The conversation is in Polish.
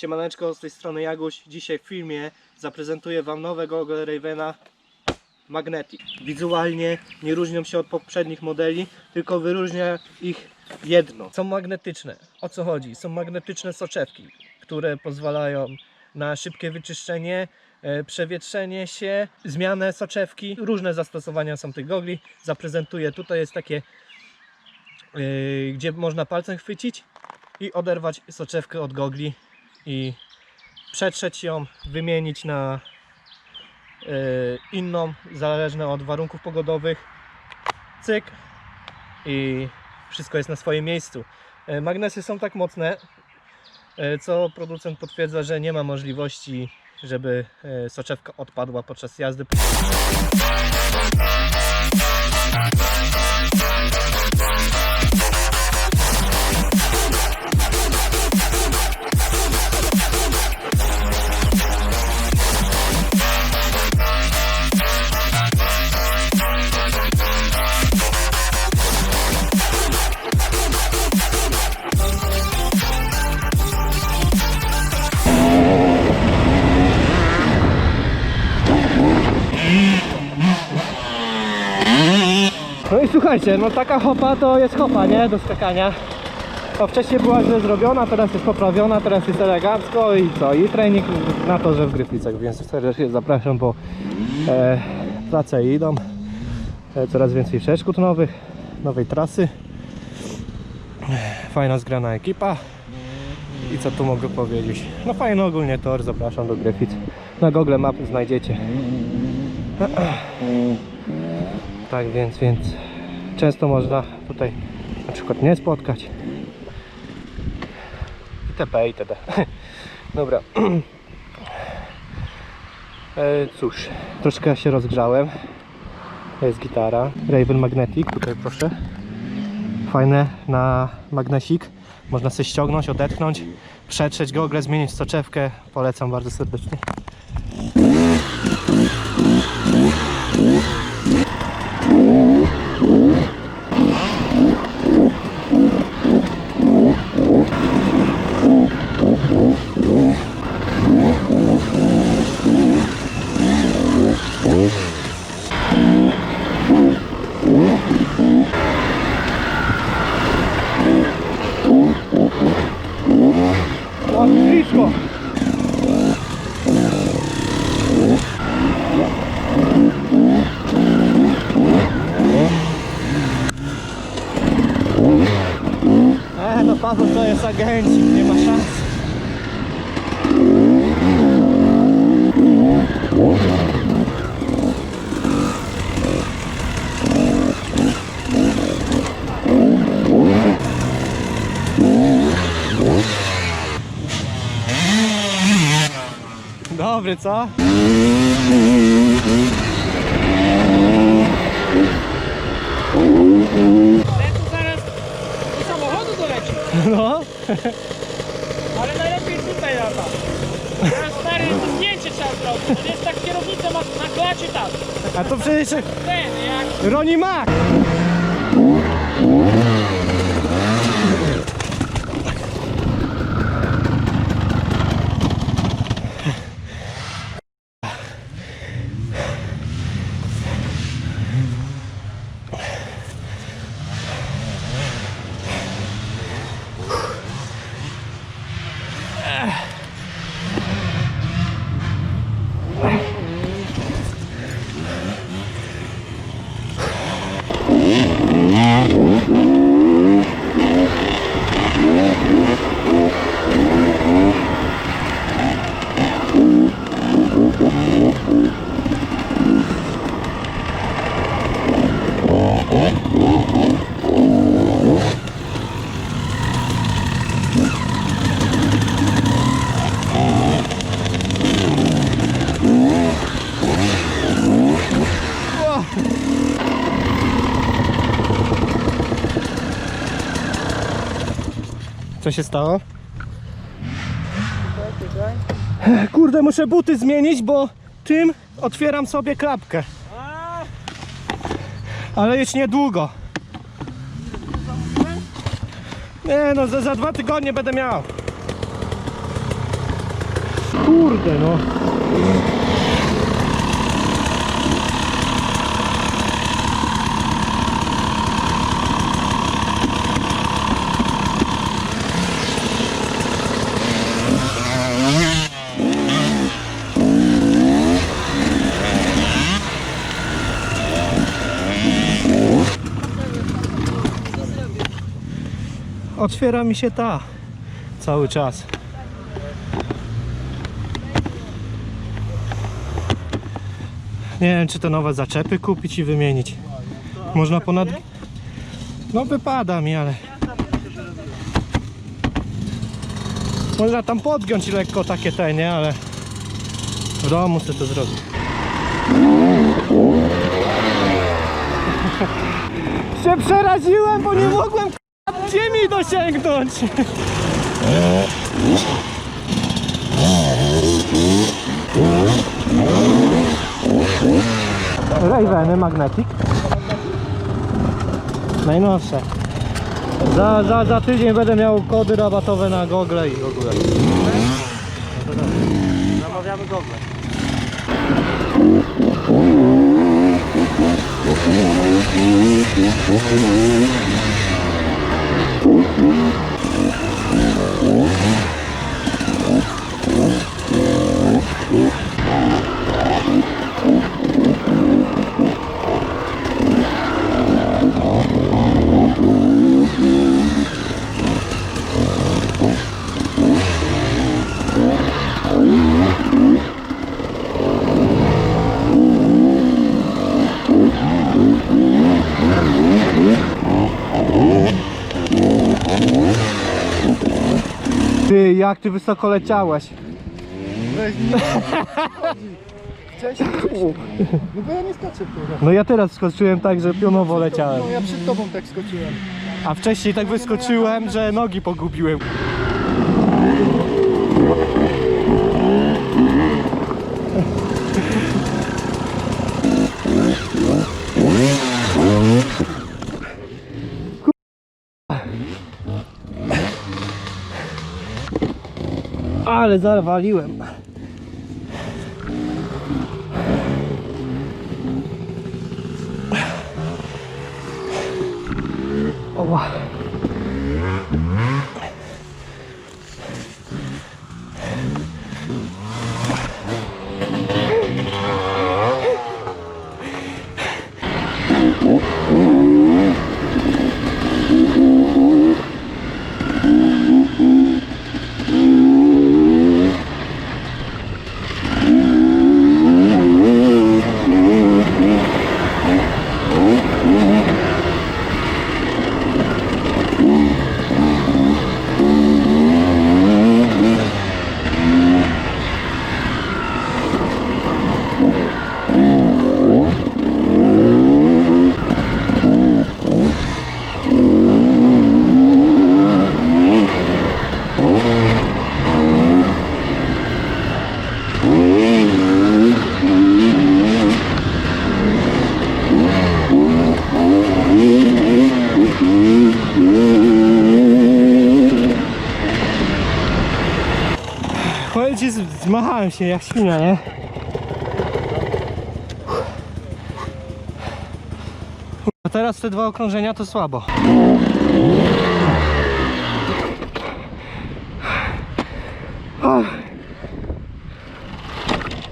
Siemaneczko, z tej strony Jaguś. Dzisiaj w filmie zaprezentuję Wam nowe gogle Ravena Magnetic. Wizualnie nie różnią się od poprzednich modeli, tylko wyróżnia ich jedno. Są magnetyczne. O co chodzi? Są magnetyczne soczewki, które pozwalają na szybkie wyczyszczenie, e, przewietrzenie się, zmianę soczewki. Różne zastosowania są tych gogli. Zaprezentuję. Tutaj jest takie, e, gdzie można palcem chwycić i oderwać soczewkę od gogli i przetrzeć ją, wymienić na e, inną, zależne od warunków pogodowych. Cyk i wszystko jest na swoim miejscu. E, Magnesy są tak mocne, e, co producent potwierdza, że nie ma możliwości, żeby soczewka odpadła podczas jazdy. Słuchajcie, no taka hopa to jest hopa, nie? Do skakania. To wcześniej była źle zrobiona, teraz jest poprawiona, teraz jest elegancko i co? I trening na to, że w Gryflicach, więc serdecznie zapraszam, bo e, prace idą. E, coraz więcej przeszkód nowych, nowej trasy. Fajna zgrana ekipa. I co tu mogę powiedzieć? No fajny ogólnie tor, zapraszam do Gryfic. Na Google Mapy znajdziecie. Tak więc, więc często można tutaj na przykład nie spotkać. Itp. itd. Dobra. E, cóż, troszkę się rozgrzałem. To jest gitara. Raven Magnetic, tutaj proszę. Fajne na magnesik. Można sobie ściągnąć, odetchnąć, przetrzeć gogle, zmienić soczewkę. Polecam bardzo serdecznie. O, blisko! E, no Paweł to jest agencik, nie ma szans. Dobry, co? Ten tu zaraz do samochodu doleci, No, ale najlepiej tutaj lata. Teraz stary to zdjęcie trzeba zrobić. To jest tak kierownica ma na klacie tam. a to przecież Ten jak Ronnie Mac! Co się stało? Kurde, muszę buty zmienić, bo tym otwieram sobie klapkę. Ale już niedługo. Nie no, za, za dwa tygodnie będę miał. kurde no. Otwiera mi się ta cały czas. Nie wiem, czy te nowe zaczepy kupić i wymienić. Można ponad. No, wypada mi, ale. Można tam podgiąć lekko takie te, nie? Ale w domu sobie to zrobić. się przeraziłem, bo nie mogłem ziemi dosięgnąć. Raveny Magnetic. Najnowsze. Za, za, za tydzień będę miał kody rabatowe na Google i w ogóle. No to dobrze. Zamawiamy Google. Jak ty wysoko leciałeś? Weź mi. Wcześniej, wcześniej. No bo ja nie skoczę kurwa. No ja teraz skoczyłem tak, że pionowo leciałem. No ja przed tobą tak skoczyłem. A wcześniej tak wyskoczyłem, że nogi pogubiłem. Ale zawaliłem. Oła. Zmachałem się jak świnia, nie? A teraz te dwa okrążenia to słabo.